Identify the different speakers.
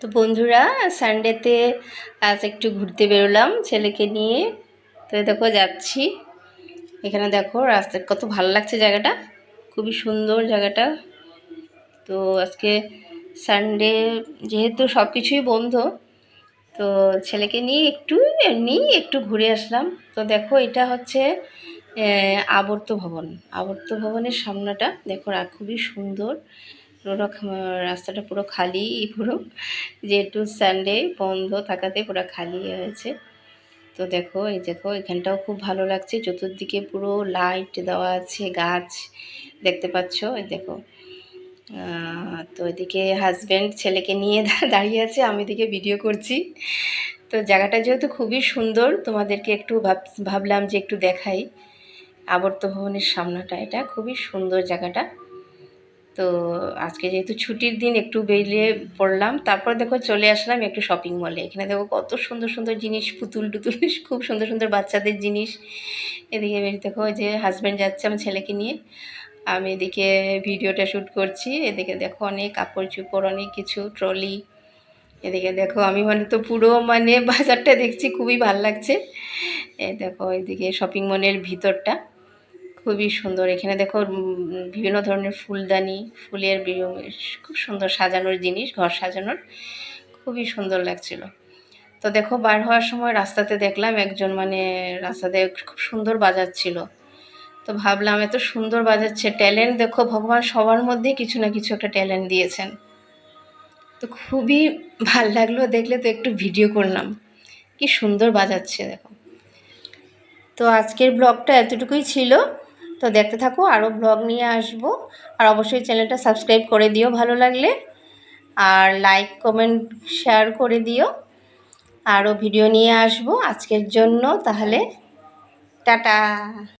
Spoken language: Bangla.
Speaker 1: তো বন্ধুরা সানডেতে আজ একটু ঘুরতে বেরোলাম ছেলেকে নিয়ে। তো দেখো যাচ্ছি। এখানে দেখো রাস্তা, কত ভালো লাগছে জায়গাটা। খুবই সুন্দর জায়গাটা। তো আজকে সানডে যেহেতু সব কিছুই বন্ধ, তো ছেলেকে নিয়ে একটু এমনি একটু ঘুরে আসলাম। তো দেখো এটা হচ্ছে আবর্ত ভবন। আবর্ত ভবনের সামনাটা দেখো খুবই সুন্দর। পুরো রাস্তাটা পুরো খালি, পুরো যেহেতু সানডে বন্ধ থাকাতে পুরো খালি হয়েছে। তো দেখো, এই দেখো, এখানটাও খুব ভালো লাগছে। চতুর্দিকে পুরো লাইট দেওয়া আছে, গাছ দেখতে পাচ্ছ, এই দেখো। তো এদিকে হাজব্যান্ড ছেলেকে নিয়ে দাঁড়িয়ে আছে, আমি এদিকে ভিডিও করছি। তো জায়গাটা যেহেতু খুবই সুন্দর, তোমাদেরকে একটু ভাব ভাবলাম যে একটু দেখাই। আবর্ত ভবনের সামনাটা, এটা খুবই সুন্দর জায়গাটা। তো আজকে যেহেতু ছুটির দিন একটু বেরিয়ে পড়লাম, তারপর দেখো চলে আসলাম একটু শপিং মলে এখানে দেখো কত সুন্দর সুন্দর জিনিস, পুতুল টুতুল, খুব সুন্দর সুন্দর বাচ্চাদের জিনিস। এদিকে বেশ দেখো যে হাজব্যান্ড যাচ্ছে আমার ছেলেকে নিয়ে। আমি এদিকে ভিডিওটা শ্যুট করছি। এদিকে দেখো অনেক কাপড় চোপড়, অনেক কিছু ট্রলি এদিকে দেখো আমি মানে তো পুরো মানে বাজারটা দেখছি, খুবই ভালো লাগছে। এ দেখো এদিকে শপিং মলের ভিতরটা। খুবই সুন্দর। এখানে দেখো বিভিন্ন ধরনের ফুলদানি, ফুলের খুব সুন্দর সাজানোর জিনিস, ঘর সাজানোর। খুবই সুন্দর লাগছিল। তো দেখো, বার হওয়ার সময় রাস্তাতে দেখলাম একজন মানে রাস্তাতে খুব সুন্দর বাজাচ্ছিল। তো ভাবলাম, এত সুন্দর বাজাচ্ছে, ট্যালেন্ট দেখো, ভগবান সবার মধ্যেই কিছু না কিছু একটা ট্যালেন্ট দিয়েছেন। তো খুবই ভালো লাগল, দেখলে তো একটু ভিডিও করলাম। কি সুন্দর বাজাচ্ছে, দেখো। তো আজকের ব্লগটা এতটুকুই ছিল। তো দেখতে থাকো আরও ব্লগ নিয়ে আসব। আর অবশ্যই চ্যানেলটা সাবস্ক্রাইব করে দিও ভালো লাগলে। আর লাইক কমেন্ট শেয়ার করে দিও। আরও ভিডিও নিয়ে আসব আজকের জন্য, তাহলে টাটা।